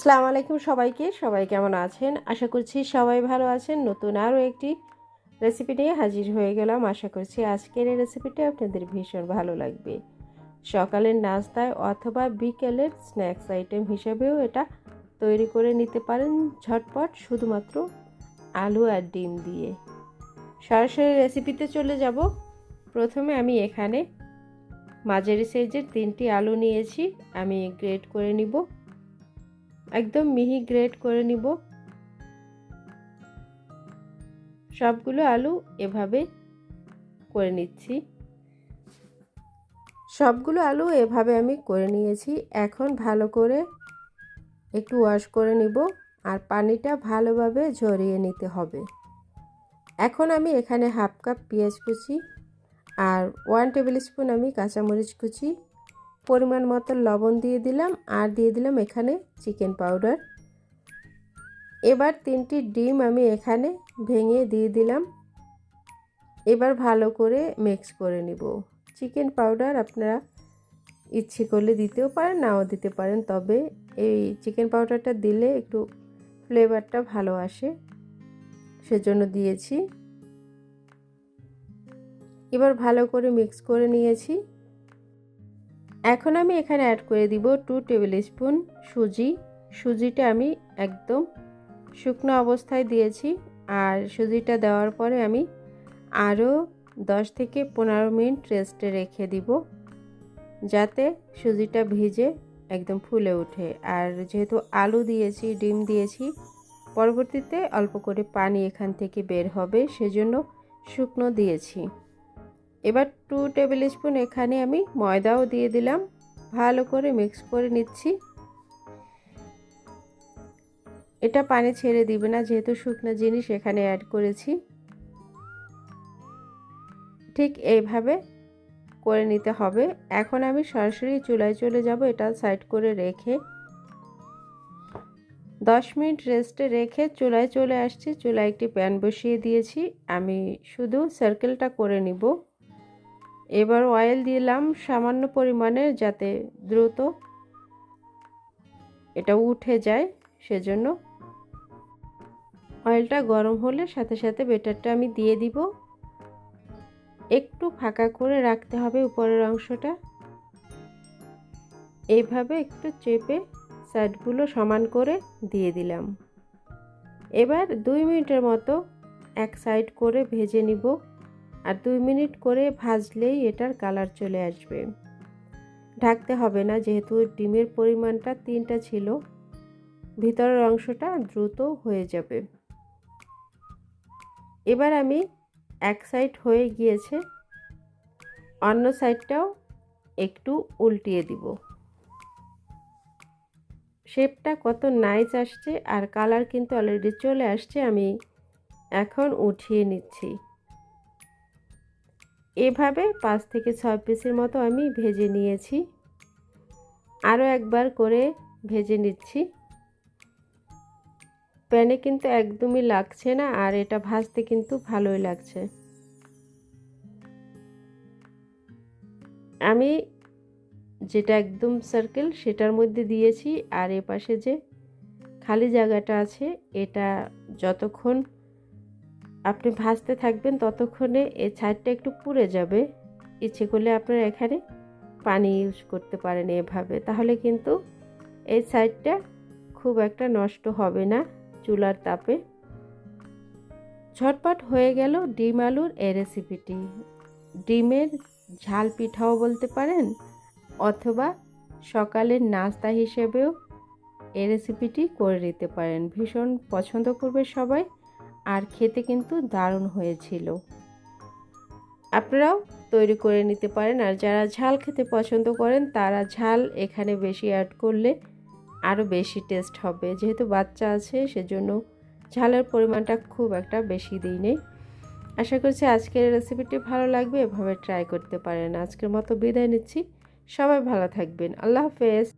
আসসালামু আলাইকুম সবাইকে। সবাই কেমন আছেন? আশা করছি সবাই ভালো আছেন। নতুন আরও একটি রেসিপি নিয়ে হাজির হয়ে গেলাম। আশা করছি আজকের এই রেসিপিটা আপনাদের ভীষণ ভালো লাগবে। সকালের নাস্তায় অথবা বিকেলের স্ন্যাক্স আইটেম হিসাবেও এটা তৈরি করে নিতে পারেন ঝটপট, শুধুমাত্র আলু আর ডিম দিয়ে। সরাসরি রেসিপিতে চলে যাব। প্রথমে আমি এখানে মাঝারি সাইজের তিনটি আলু নিয়েছি। আমি গ্রেট করে নিব। একদম মিহি গ্রেট করে নিব। সবগুলো আলু এভাবে করে নিচ্ছি। সবগুলো আলু এভাবে আমি করে নিয়েছি। এখন ভালো করে একটু ওয়াশ করে নিব আর পানিটা ভালোভাবে ঝরিয়ে নিতে হবে। এখন আমি এখানে হাফ কাপ পেঁয়াজ কুচি আর ওয়ান টেবিল স্পুন আমি কাঁচামরিচ কুচি পরিমাণ মতো লবণ দিয়ে দিলাম আর দিয়ে দিলাম এখানে চিকেন পাউডার। এবার তিনটি ডিম আমি এখানে ভেঙে দিয়ে দিলাম। এবার ভালো করে মিক্স করে নিব। চিকেন পাউডার আপনারা ইচ্ছে করলে দিতেও পারেন, নাও দিতে পারেন, তবে এই চিকেন পাউডারটা দিলে একটু ফ্লেভারটা ভালো আসে, সেজন্য দিয়েছি। এবার ভালো করে মিক্স করে নিয়েছি। এখন আমি এখানে অ্যাড করে দিব টু টেবিল স্পুন সুজি। সুজিটা আমি একদম শুকনো অবস্থায় দিয়েছি আর সুজিটা দেওয়ার পরে আমি আরও দশ থেকে পনেরো মিনিট রেস্টে রেখে দিব যাতে সুজিটা ভিজে একদম ফুলে ওঠে। আর যেহেতু আলু দিয়েছি, ডিম দিয়েছি, পরবর্তীতে অল্প করে পানি এখান থেকে বের হবে, সেজন্য শুকনো দিয়েছি। এবার টু টেবিল স্পুন এখানে আমি ময়দাও দিয়ে দিলাম। ভালো করে মিক্স করে নিচ্ছি। এটা পানি ছেড়ে দিবে না, যেহেতু শুকনো জিনিস এখানে অ্যাড করেছি। ঠিক এইভাবে করে নিতে হবে। এখন আমি সরাসরি চুলায় চলে যাব, এটা সাইড করে রেখে। দশ মিনিট রেস্টে রেখে চুলায় চলে আসছি। চুলায় একটি প্যান বসিয়ে দিয়েছি। আমি শুধু সার্কেলটা করে নিব। এবার অয়েল দিলাম সামান্য পরিমাণে যাতে দ্রুত এটা উঠে যায়, সেজন্য অয়েলটা গরম হলে সাথে সাথে বেটারটা আমি দিয়ে দিব। একটু ফাঁকা করে রাখতে হবে উপরের অংশটা। এইভাবে একটু চেপে সাইডগুলো সমান করে দিয়ে দিলাম। এবার দুই মিনিটের মতো এক সাইড করে ভেজে নিব। আর দুই মিনিট করে ভাজলেই এটার কালার চলে আসবে। ঢাকতে হবে না, যেহেতু ডিমের পরিমাণটা তিনটা ছিল, ভিতরের অংশটা দ্রুত হয়ে যাবে। এবার আমি এক সাইড হয়ে গিয়েছে, অন্য সাইডটাও একটু উল্টিয়ে দিব। শেপটা কত নাইস আসছে, আর কালার কিন্তু অলরেডি চলে আসছে, আমি এখন উঠিয়ে নিচ্ছি। এভাবে পাঁচ থেকে ছয় পিসের মতো আমি ভেজে নিয়েছি। আরও একবার করে ভেজে নিচ্ছি। প্যানে কিন্তু একদমই লাগছে না আর এটা ভাজতে কিন্তু ভালোই লাগছে। আমি যেটা একদম সার্কেল সেটার মধ্যে দিয়েছি আর এ পাশে যে খালি জায়গাটা আছে, এটা যতক্ষণ আপনি ভাজতে থাকবেন ততক্ষণে এই ছাইডটা একটু পুড়ে যাবে। ইচ্ছে করলে আপনারা এখানে পানি ইউজ করতে পারেন এভাবে। তাহলে কিন্তু এই সাইডটা খুব একটা নষ্ট হবে না চুলার তাপে। ঝটপট হয়ে গেল ডিম আলুর এই রেসিপিটি ডিমের ঝাল পিঠাও বলতে পারেন অথবা সকালের নাস্তা হিসেবেও এই রেসিপিটি করে নিতে পারেন। ভীষণ পছন্দ করবে সবাই। আর খেতে কিন্তু দারুণ হয়েছিল। আপনারাও তৈরি করে নিতে পারেন আর যারা ঝাল খেতে পছন্দ করেন তারা ঝাল এখানে বেশি অ্যাড করলে আরও বেশি টেস্ট হবে। যেহেতু বাচ্চা আছে, সেজন্য ঝালের পরিমাণটা খুব একটা বেশি দিই নেই। আশা করছি আজকের রেসিপিটি ভালো লাগবে, এভাবে ট্রাই করতে পারেন। আজকের মতো বিদায় নিচ্ছি। সবাই ভালো থাকবেন। আল্লাহ হাফেজ।